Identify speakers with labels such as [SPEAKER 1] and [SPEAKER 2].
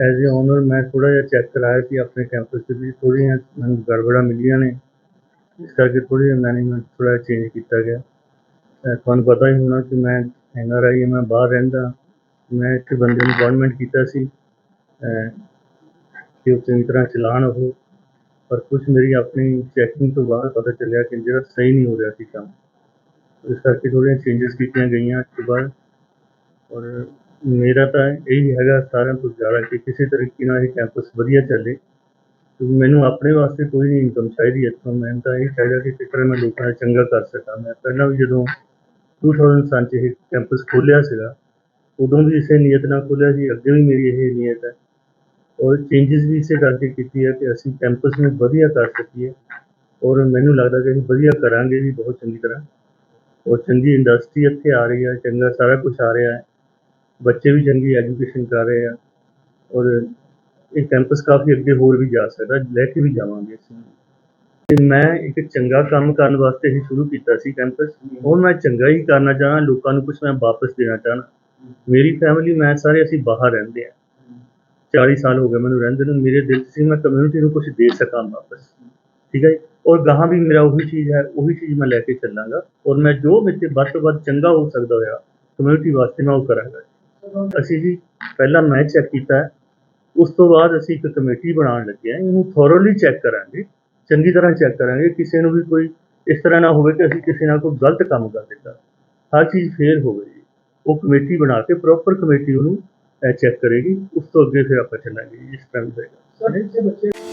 [SPEAKER 1] As a owner ਮੈਂ ਥੋੜ੍ਹਾ ਜਿਹਾ ਚੈੱਕ ਕਰਾਇਆ ਸੀ ਆਪਣੇ ਕੈਂਪਸ ਦੇ ਵਿੱਚ ਥੋੜ੍ਹੀਆਂ ਮੈਨੂੰ ਗੜਬੜਾਂ ਮਿਲੀਆਂ ਨੇ। ਇਸ ਕਰਕੇ ਥੋੜ੍ਹੀ ਜਿਹੀ ਮੈਨੇਜਮੈਂਟ ਥੋੜਾ ਚੇਂਜ ਕੀਤਾ ਗਿਆ। ਤੁਹਾਨੂੰ ਪਤਾ ਹੀ ਹੋਣਾ ਕਿ ਮੈਂ ਐਨ ਆਰ ਆਈ ਮੈਂ ਬਾਹਰ ਰਹਿੰਦਾ। ਮੈਂ ਇੱਕ ਬੰਦੇ ਨੂੰ ਅਪਾਇੰਟਮੈਂਟ ਕੀਤਾ ਸੀ। ਕਿ ਉਹ ਚੰਗੀ ਤਰ੍ਹਾਂ ਚਲਾਉਣ ਉਹ। ਪਰ ਕੁਝ ਮੇਰੀ ਆਪਣੀ ਚੈਕਿੰਗ ਤੋਂ ਬਾਅਦ ਪਤਾ ਚੱਲਿਆ ਕਿ ਜਿਹੜਾ ਸਹੀ ਨਹੀਂ ਹੋ ਰਿਹਾ ਸੀ ਕੰਮ। ਇਸ ਕਰਕੇ ਥੋੜ੍ਹੀਆਂ ਚੇਂਜਸ ਕੀਤੀਆਂ ਗਈਆਂ ਉਸ ਤੋਂ ਬਾਅਦ। ਔਰ ਮੇਰਾ ਤਾਂ ਇਹੀ ਹੈਗਾ ਸਾਰਿਆਂ ਤੋਂ ਜ਼ਿਆਦਾ ਕਿ ਕਿਸੇ ਤਰੀਕੇ ਨਾਲ ਇਹ ਕੈਂਪਸ ਵਧੀਆ ਚੱਲੇ। ਕਿਉਂਕਿ ਮੈਨੂੰ ਆਪਣੇ ਵਾਸਤੇ ਕੋਈ ਨਹੀਂ ਇਨਕਮ ਚਾਹੀਦੀ ਇੱਥੋਂ। ਮੈਂ ਤਾਂ ਇਹ ਚਾਹੀਦਾ ਕਿ ਕਿਸ ਤਰ੍ਹਾਂ ਮੈਂ ਲੋਕਾਂ ਦਾ ਚੰਗਾ ਕਰ ਸਕਾਂ। ਮੈਂ ਪਹਿਲਾਂ ਵੀ ਜਦੋਂ 2007 ਚ ਇਹ ਕੈਂਪਸ ਖੋਲ੍ਹਿਆ ਸੀਗਾ, ਉਦੋਂ ਵੀ ਇਸੇ ਨੀਅਤ ਨਾਲ ਖੋਲ੍ਹਿਆ ਸੀ। ਅੱਗੇ ਵੀ ਮੇਰੀ ਇਹ ਨੀਅਤ ਹੈ। ਔਰ ਚੇਂਜਸ ਵੀ ਇਸੇ ਕਰਕੇ ਕੀਤੀ ਹੈ ਕਿ ਅਸੀਂ ਕੈਂਪਸ ਨੂੰ ਵਧੀਆ ਕਰ ਸਕੀਏ। ਔਰ ਮੈਨੂੰ ਲੱਗਦਾ ਕਿ ਅਸੀਂ ਵਧੀਆ ਕਰਾਂਗੇ ਵੀ ਬਹੁਤ ਚੰਗੀ ਤਰ੍ਹਾਂ। ਔਰ ਚੰਗੀ ਇੰਡਸਟਰੀ ਇੱਥੇ ਆ ਰਹੀ ਹੈ, ਚੰਗਾ ਸਾਰਾ ਕੁਝ ਆ ਰਿਹਾ ਹੈ। ਬੱਚੇ ਵੀ ਚੰਗੀ ਐਜੂਕੇਸ਼ਨ ਕਰ ਰਹੇ ਆ ਔਰ ਇਹ ਕੈਂਪਸ ਕਾਫੀ ਅੱਗੇ ਹੋਰ ਵੀ ਜਾ ਸਕਦਾ, ਲੈ ਕੇ ਵੀ ਜਾਵਾਂਗੇ ਅਸੀਂ। ਨੂੰ ਤੇ ਮੈਂ ਇੱਕ ਚੰਗਾ ਕੰਮ ਕਰਨ ਵਾਸਤੇ ਹੀ ਸ਼ੁਰੂ ਕੀਤਾ ਸੀ ਕੈਂਪਸ। ਹੁਣ ਮੈਂ ਚੰਗਾ ਹੀ ਕਰਨਾ ਚਾਹਾਂ ਲੋਕਾਂ ਨੂੰ ਕੁਝ ਮੈਂ ਵਾਪਸ ਦੇਣਾ ਚਾਹਣਾ ਮੇਰੀ ਫੈਮਿਲੀ ਮੈਂ ਸਾਰੇ ਅਸੀਂ ਬਾਹਰ ਰਹਿੰਦੇ ਆ। 40 ਸਾਲ ਹੋ ਗਏ ਮੈਨੂੰ ਰਹਿੰਦੇ ਨੂੰ, ਮੇਰੇ ਦਿਲ 'ਚ ਸੀ, ਮੈਂ ਕਮਿਊਨਿਟੀ ਨੂੰ ਕੁਝ ਦੇ ਸਕਾਂ ਵਾਪਸ। ਠੀਕ ਹੈ ਜੀ? ਔਰ ਗਾਹਾਂ ਵੀ ਮੇਰਾ ਉਹੀ ਚੀਜ਼ ਹੈ, ਉਹੀ ਚੀਜ਼ ਮੈਂ ਲੈ ਕੇ ਚੱਲਾਂਗਾ। ਔਰ ਮੈਂ ਜੋ ਮੇਰੇ ਤੇ ਵੱਧ ਤੋਂ ਵੱਧ ਚੰਗਾ ਹੋ ਸਕਦਾ ਹੋਇਆ ਕਮਿਊਨਿਟੀ ਵਾਸਤੇ ਮੈਂ ਉਹ ਕਰਾਂਗਾ। ਅਸੀਂ ਜੀ ਪਹਿਲਾਂ ਮੈਂ ਚੈੱਕ ਕੀਤਾ ਉਸ ਤੋਂ ਬਾਅਦ ਅਸੀਂ ਇੱਕ ਕਮੇਟੀ ਬਣਾਉਣ ਲੱਗੇ ਹਾਂ ਇਹਨੂੰ ਥੋਰੋਲੀ ਚੈੱਕ ਕਰਾਂਗੇ ਚੰਗੀ ਤਰ੍ਹਾਂ ਚੈੱਕ ਕਰਾਂਗੇ ਕਿਸੇ ਨੂੰ ਵੀ ਕੋਈ ਇਸ ਤਰ੍ਹਾਂ ਨਾ ਹੋਵੇ ਕਿ ਅਸੀਂ ਕਿਸੇ ਨਾਲ ਕੋਈ ਗਲਤ ਕੰਮ ਕਰ ਦਿੱਤਾ। ਹਰ ਚੀਜ਼ ਫੇਲ ਹੋਵੇ ਜੀ। ਉਹ ਕਮੇਟੀ ਬਣਾ ਕੇ ਪ੍ਰੋਪਰ ਕਮੇਟੀ ਉਹਨੂੰ ਚੈੱਕ ਕਰੇਗੀ ਉਸ ਤੋਂ ਅੱਗੇ ਫਿਰ ਆਪਾਂ ਚੱਲਾਂਗੇ ਜੀ, ਇਸ ਤਰ੍ਹਾਂ ਹੋਏਗਾ।